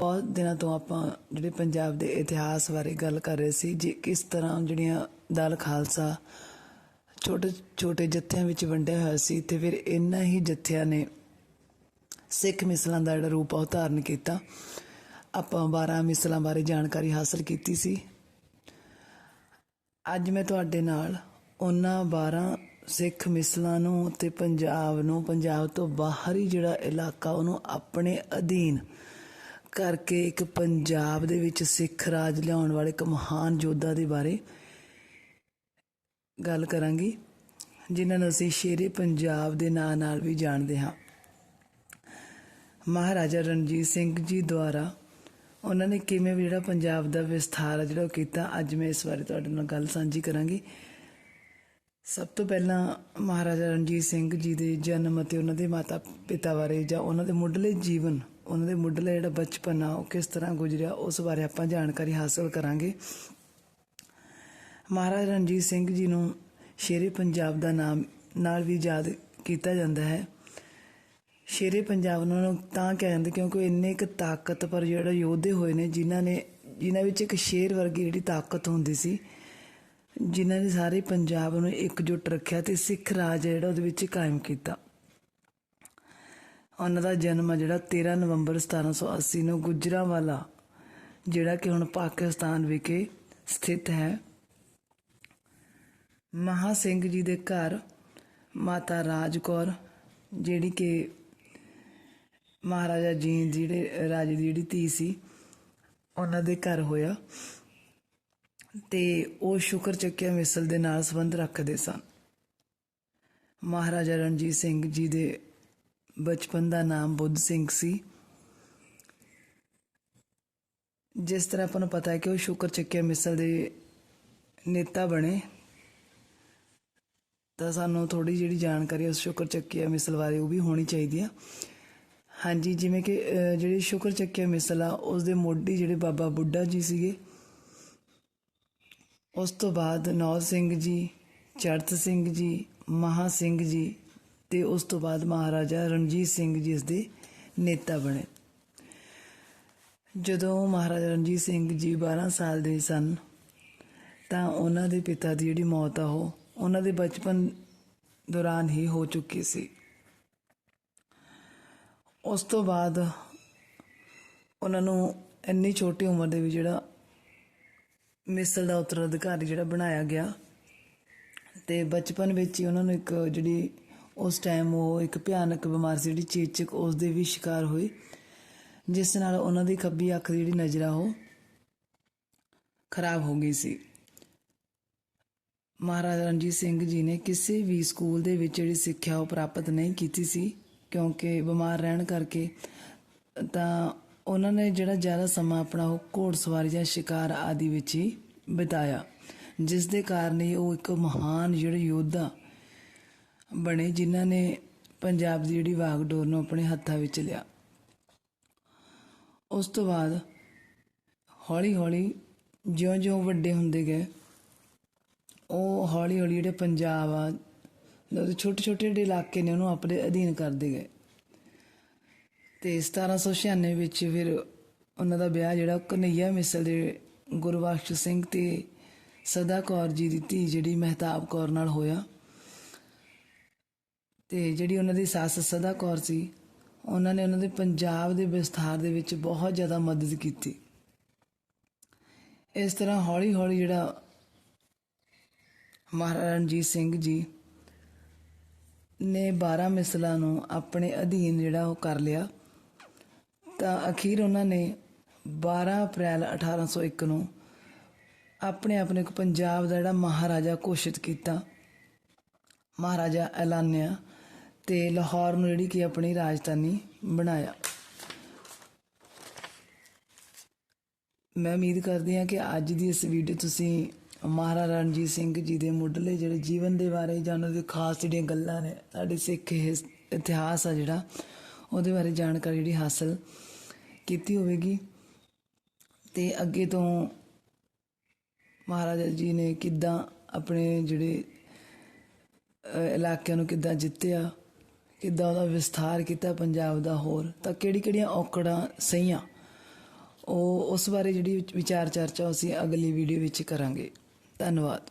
ਬਹੁਤ ਦਿਨਾਂ ਤੋਂ ਆਪਾਂ ਜਿਹੜੇ ਪੰਜਾਬ ਦੇ ਇਤਿਹਾਸ ਬਾਰੇ ਗੱਲ ਕਰ ਰਹੇ ਸੀ, ਜੀ ਕਿਸ ਤਰ੍ਹਾਂ ਜਿਹੜੀਆਂ ਦਲ ਖਾਲਸਾ ਛੋਟੇ ਛੋਟੇ ਜੱਥਿਆਂ ਵਿੱਚ ਵੰਡਿਆ ਹੋਇਆ ਸੀ ਤੇ ਫਿਰ ਇਹਨਾਂ ਹੀ ਜੱਥਿਆਂ ਨੇ ਸਿੱਖ ਮਿਸਲਾਂ ਦਾ ਜਿਹੜਾ ਰੂਪ ਆ ਉਹ ਧਾਰਨ ਕੀਤਾ। ਆਪਾਂ 12 ਮਿਸਲਾਂ ਬਾਰੇ ਜਾਣਕਾਰੀ ਹਾਸਲ ਕੀਤੀ ਸੀ। ਅੱਜ ਮੈਂ ਤੁਹਾਡੇ ਨਾਲ ਉਹਨਾਂ 12 ਸਿੱਖ ਮਿਸਲਾਂ ਨੂੰ ਤੇ ਪੰਜਾਬ ਨੂੰ, ਪੰਜਾਬ ਤੋਂ ਬਾਹਰੀ ਜਿਹੜਾ ਇਲਾਕਾ ਉਹਨੂੰ ਆਪਣੇ ਅਧੀਨ ਕਰਕੇ ਇੱਕ ਪੰਜਾਬ ਦੇ ਵਿੱਚ ਸਿੱਖ ਰਾਜ ਲਿਆਉਣ ਵਾਲੇ ਇੱਕ ਮਹਾਨ ਯੋਧਾ ਦੇ ਬਾਰੇ ਗੱਲ ਕਰਾਂਗੀ, ਜਿਨ੍ਹਾਂ ਨੂੰ ਅਸੀਂ ਸ਼ੇਰੇ ਪੰਜਾਬ ਦੇ ਨਾਂ ਨਾਲ ਵੀ ਜਾਣਦੇ ਹਾਂ। ਮਹਾਰਾਜਾ ਰਣਜੀਤ ਸਿੰਘ ਜੀ ਦੁਆਰਾ ਉਹਨਾਂ ਨੇ ਕਿਵੇਂ ਵੀ ਜਿਹੜਾ ਪੰਜਾਬ ਦਾ ਵਿਸਥਾਰ ਆ ਜਿਹੜਾ ਉਹ ਕੀਤਾ, ਅੱਜ ਮੈਂ ਇਸ ਬਾਰੇ ਤੁਹਾਡੇ ਨਾਲ ਗੱਲ ਸਾਂਝੀ ਕਰਾਂਗੀ। ਸਭ ਤੋਂ ਪਹਿਲਾਂ ਮਹਾਰਾਜਾ ਰਣਜੀਤ ਸਿੰਘ ਜੀ ਦੇ ਜਨਮ ਅਤੇ ਉਹਨਾਂ ਦੇ ਮਾਤਾ ਪਿਤਾ ਬਾਰੇ ਜਾਂ ਉਹਨਾਂ ਦੇ ਮੁੱਢਲੇ ਜੀਵਨ ਉਹਨਾਂ ਦੇ ਮੁੱਢਲਾ ਜਿਹੜਾ ਬਚਪਨ ਆ, ਉਹ ਕਿਸ ਤਰ੍ਹਾਂ ਗੁਜ਼ਰਿਆ, ਉਸ ਬਾਰੇ ਆਪਾਂ ਜਾਣਕਾਰੀ ਹਾਸਲ ਕਰਾਂਗੇ। ਮਹਾਰਾਜਾ ਰਣਜੀਤ ਸਿੰਘ ਜੀ ਨੂੰ ਸ਼ੇਰੇ ਪੰਜਾਬ ਦਾ ਨਾਮ ਨਾਲ ਵੀ ਯਾਦ ਕੀਤਾ ਜਾਂਦਾ ਹੈ। ਸ਼ੇਰੇ ਪੰਜਾਬ ਉਹਨਾਂ ਨੂੰ ਤਾਂ ਕਿਹਾ ਜਾਂਦਾ ਕਿਉਂਕਿ ਇੰਨੇ ਇੱਕ ਤਾਕਤਵਰ ਜਿਹੜਾ ਯੋਧੇ ਹੋਏ ਨੇ, ਜਿਨ੍ਹਾਂ ਨੇ, ਜਿਨ੍ਹਾਂ ਵਿੱਚ ਇੱਕ ਸ਼ੇਰ ਵਰਗੀ ਜਿਹੜੀ ਤਾਕਤ ਹੁੰਦੀ ਸੀ, ਜਿਨ੍ਹਾਂ ਨੇ ਸਾਰੇ ਪੰਜਾਬ ਨੂੰ ਇਕਜੁੱਟ ਰੱਖਿਆ ਤੇ ਸਿੱਖ ਰਾਜ ਜਿਹੜਾ ਉਹਦੇ ਵਿੱਚ ਕਾਇਮ ਕੀਤਾ। ਉਹਨਾਂ ਦਾ ਜਨਮ ਆ ਜਿਹੜਾ 13 ਨਵੰਬਰ 1780 ਨੂੰ ਗੁਜਰਾਂਵਾਲਾ, ਜਿਹੜਾ ਕਿ ਹੁਣ ਪਾਕਿਸਤਾਨ ਵਿਖੇ ਸਥਿਤ ਹੈ। ਮਹਾ ਸਿੰਘ ਜੀ ਦੇ ਘਰ ਮਾਤਾ ਰਾਜ ਕੌਰ, ਜਿਹੜੀ ਕਿ ਮਹਾਰਾਜਾ ਜੀ ਜਿਹੜੇ ਰਾਜੇ ਦੀ ਜਿਹੜੀ ਧੀ ਸੀ, ਉਹਨਾਂ ਦੇ ਘਰ ਹੋਇਆ। ਤੇ ਉਹ ਸ਼ੁਕਰ ਚੱਕਿਆ ਮਿਸਲ ਦੇ ਨਾਲ ਸੰਬੰਧ ਰੱਖਦੇ ਸਨ। ਮਹਾਰਾਜਾ ਰਣਜੀਤ ਸਿੰਘ ਜੀ ਦੇ ਬਚਪਨ ਦਾ ਨਾਮ ਬੁੱਧ ਸਿੰਘ ਸੀ। ਜਿਸ ਤਰ੍ਹਾਂ ਆਪਾਂ ਨੂੰ ਪਤਾ ਹੈ ਕਿ ਉਹ ਸ਼ੁਕਰ ਚੱਕਿਆ ਮਿਸਲ ਦੇ ਨੇਤਾ ਬਣੇ। ਤਾਂ ਸਾਨੂੰ ਥੋੜੀ ਜਿਹੜੀ ਜਾਣਕਾਰੀ ਉਸ ਸ਼ੁਕਰ ਚੱਕਿਆ ਮਿਸਲ ਬਾਰੇ ਉਹ ਵੀ ਹੋਣੀ ਚਾਹੀਦੀ ਆ। ਹਾਂਜੀ, ਜਿਵੇਂ ਕਿ ਜਿਹੜੀ ਸ਼ੁਕਰ ਚੱਕਿਆ ਮਿਸਲ ਆ, ਉਸ ਦੇ ਮੋਢੀ ਜਿਹੜੇ ਬਾਬਾ ਬੁੱਢਾ ਜੀ ਸੀਗੇ, ਉਸ ਤੋਂ ਬਾਅਦ ਨੌ ਸਿੰਘ ਜੀ ਚੜਤ ਸਿੰਘ ਜੀ, ਮਹਾ ਸਿੰਘ ਜੀ ਤੇ ਉਸ ਤੋਂ ਬਾਅਦ ਮਹਾਰਾਜਾ ਰਣਜੀਤ ਸਿੰਘ ਜੀ ਇਸ ਦੇ ਨੇਤਾ ਬਣੇ। ਜਦੋਂ ਮਹਾਰਾਜਾ ਰਣਜੀਤ ਸਿੰਘ ਜੀ 12 ਸਾਲ ਦੇ ਸਨ, ਤਾਂ ਉਹਨਾਂ ਦੇ ਪਿਤਾ ਦੀ ਜਿਹੜੀ ਮੌਤ ਆ, ਉਹ ਉਹਨਾਂ ਦੇ ਬਚਪਨ ਦੌਰਾਨ ਹੀ ਹੋ ਚੁੱਕੀ ਸੀ। ਉਸ ਤੋਂ ਬਾਅਦ ਉਹਨਾਂ ਨੂੰ ਇੰਨੀ ਛੋਟੀ ਉਮਰ ਦੇ ਵਿੱਚ ਜਿਹੜਾ ਮਿਸਲ ਦਾ ਉੱਤਰਾਧਿਕਾਰੀ ਜਿਹੜਾ ਬਣਾਇਆ ਗਿਆ, ਤੇ ਬਚਪਨ ਵਿੱਚ ਹੀ ਉਹਨਾਂ ਨੂੰ ਇੱਕ ਜਿਹੜੀ ਉਸ ਟਾਈਮ ਉਹ ਇੱਕ ਭਿਆਨਕ ਬਿਮਾਰੀ ਸੀ ਜਿਹੜੀ ਚੇਚਕ ਉਸ ਦੇ ਵੀ ਸ਼ਿਕਾਰ ਹੋਈ, ਜਿਸ ਨਾਲ ਉਹਨਾਂ ਦੀ ਖੱਬੀ ਅੱਖ ਦੀ ਜਿਹੜੀ ਨਜ਼ਰ ਆ ਉਹ ਖਰਾਬ ਹੋ ਗਈ ਸੀ। ਮਹਾਰਾਜਾ ਰਣਜੀਤ ਸਿੰਘ ਜੀ ਨੇ ਕਿਸੇ ਵੀ ਸਕੂਲ ਦੇ ਵਿੱਚ ਜਿਹੜੀ ਸਿੱਖਿਆ ਉਹ ਪ੍ਰਾਪਤ ਨਹੀਂ ਕੀਤੀ ਸੀ, ਕਿਉਂਕਿ ਬਿਮਾਰ ਰਹਿਣ ਕਰਕੇ ਤਾਂ ਉਹਨਾਂ ਨੇ ਜਿਹੜਾ ਜ਼ਿਆਦਾ ਸਮਾਂ ਆਪਣਾ ਉਹ ਘੋੜਸਵਾਰੀ ਜਾਂ ਸ਼ਿਕਾਰ ਆਦਿ ਵਿੱਚ ਹੀ ਬਿਤਾਇਆ, ਜਿਸ ਦੇ ਕਾਰਨ ਹੀ ਉਹ ਇੱਕ ਮਹਾਨ ਜਿਹੜੇ ਯੋਧਾ ਬਣੇ ਜਿਨ੍ਹਾਂ ਨੇ ਪੰਜਾਬ ਦੀ ਜਿਹੜੀ ਵਾਗਡੋਰ ਨੂੰ ਆਪਣੇ ਹੱਥਾਂ ਵਿੱਚ ਲਿਆ। ਉਸ ਤੋਂ ਬਾਅਦ ਹੌਲੀ ਹੌਲੀ ਜਿਉਂ-ਜਿਉਂ ਵੱਡੇ ਹੁੰਦੇ ਗਏ, ਉਹ ਹੌਲੀ ਹੌਲੀ ਜਿਹੜੇ ਪੰਜਾਬ ਆ, ਉਹਦੇ ਛੋਟੇ ਛੋਟੇ ਜਿਹੜੇ ਇਲਾਕੇ ਨੇ ਉਹਨੂੰ ਆਪਣੇ ਅਧੀਨ ਕਰਦੇ ਗਏ। ਤੇ 1796 ਵਿੱਚ ਫਿਰ ਉਹਨਾਂ ਦਾ ਵਿਆਹ ਜਿਹੜਾ ਕਨਈਆ ਮਿਸਲ ਦੇ ਗੁਰਬਖਸ਼ ਸਿੰਘ ਤੇ ਸਦਾ ਕੌਰ ਜੀ ਦੀ ਧੀ ਜਿਹੜੀ ਮਹਿਤਾਬ ਕੌਰ ਨਾਲ ਹੋਇਆ। ਤੇ ਜਿਹੜੀ ਉਹਨਾਂ ਦੀ ਸੱਸ ਸਦਾ ਕੌਰ ਸੀ, ਉਹਨਾਂ ਨੇ ਉਹਨਾਂ ਦੇ ਪੰਜਾਬ ਦੇ ਵਿਸਥਾਰ ਦੇ ਵਿੱਚ ਬਹੁਤ ਜ਼ਿਆਦਾ ਮਦਦ ਕੀਤੀ। ਇਸ ਤਰ੍ਹਾਂ ਹੌਲੀ ਹੌਲੀ ਜਿਹੜਾ ਮਹਾਰਾਜਾ ਰਣਜੀਤ ਸਿੰਘ ਜੀ ਨੇ 12 ਮਿਸਲਾਂ ਨੂੰ ਆਪਣੇ ਅਧੀਨ ਜਿਹੜਾ ਉਹ ਕਰ ਲਿਆ। ਤਾਂ ਅਖੀਰ ਉਹਨਾਂ ਨੇ 12 ਅਪ੍ਰੈਲ 1801 ਨੂੰ ਆਪਣੇ ਆਪ ਨੂੰ ਇੱਕ ਪੰਜਾਬ ਦਾ ਜਿਹੜਾ ਮਹਾਰਾਜਾ ਘੋਸ਼ਿਤ ਕੀਤਾ। ਮਹਾਰਾਜਾ ਐਲਾਨਿਆ। ਤੇ ਲਾਹੌਰ ਨੂੰ ਜਿਹੜੀ ਕਿ ਆਪਣੀ ਰਾਜਧਾਨੀ ਬਣਾਇਆ। ਮੈਂ ਉਮੀਦ ਕਰਦੀ ਹਾਂ ਕਿ ਅੱਜ ਦੀ ਇਸ ਵੀਡੀਓ ਤੁਸੀਂ ਮਹਾਰਾਜਾ ਰਣਜੀਤ ਸਿੰਘ ਜੀ ਦੇ ਮੁੱਢਲੇ ਜਿਹੜੇ ਜੀਵਨ ਦੇ ਬਾਰੇ ਜਾਂ ਉਹਨਾਂ ਦੇ ਖਾਸ ਜਿਹੜੀਆਂ ਗੱਲਾਂ ਨੇ ਸਾਡੇ ਸਿੱਖ ਹਿਸ- ਇਤਿਹਾਸ ਆ ਜਿਹੜਾ, ਉਹਦੇ ਬਾਰੇ ਜਾਣਕਾਰੀ ਜਿਹੜੀ ਹਾਸਲ ਕੀਤੀ ਹੋਵੇਗੀ। ਤੇ ਅੱਗੇ ਤੋਂ ਮਹਾਰਾਜਾ ਜੀ ਨੇ ਕਿੱਦਾਂ ਆਪਣੇ ਜਿਹੜੇ ਇਲਾਕਿਆਂ ਨੂੰ ਕਿੱਦਾਂ ਜਿੱਤਿਆ ਕਿੱਦਾਂ ਉਹਦਾ ਵਿਸਥਾਰ ਕੀਤਾ ਪੰਜਾਬ ਦਾ ਹੋਰ, ਤਾਂ ਕਿਹੜੀ ਕਿਹੜੀਆਂ ਔਕੜਾਂ ਸਹੀਆਂ? ਉਹ ਉਸ ਬਾਰੇ ਜਿਹੜੀ ਵਿਚਾਰ ਚਰਚਾ ਅਸੀਂ ਅਗਲੀ ਵੀਡੀਓ ਵਿੱਚ ਕਰਾਂਗੇ। ਧੰਨਵਾਦ।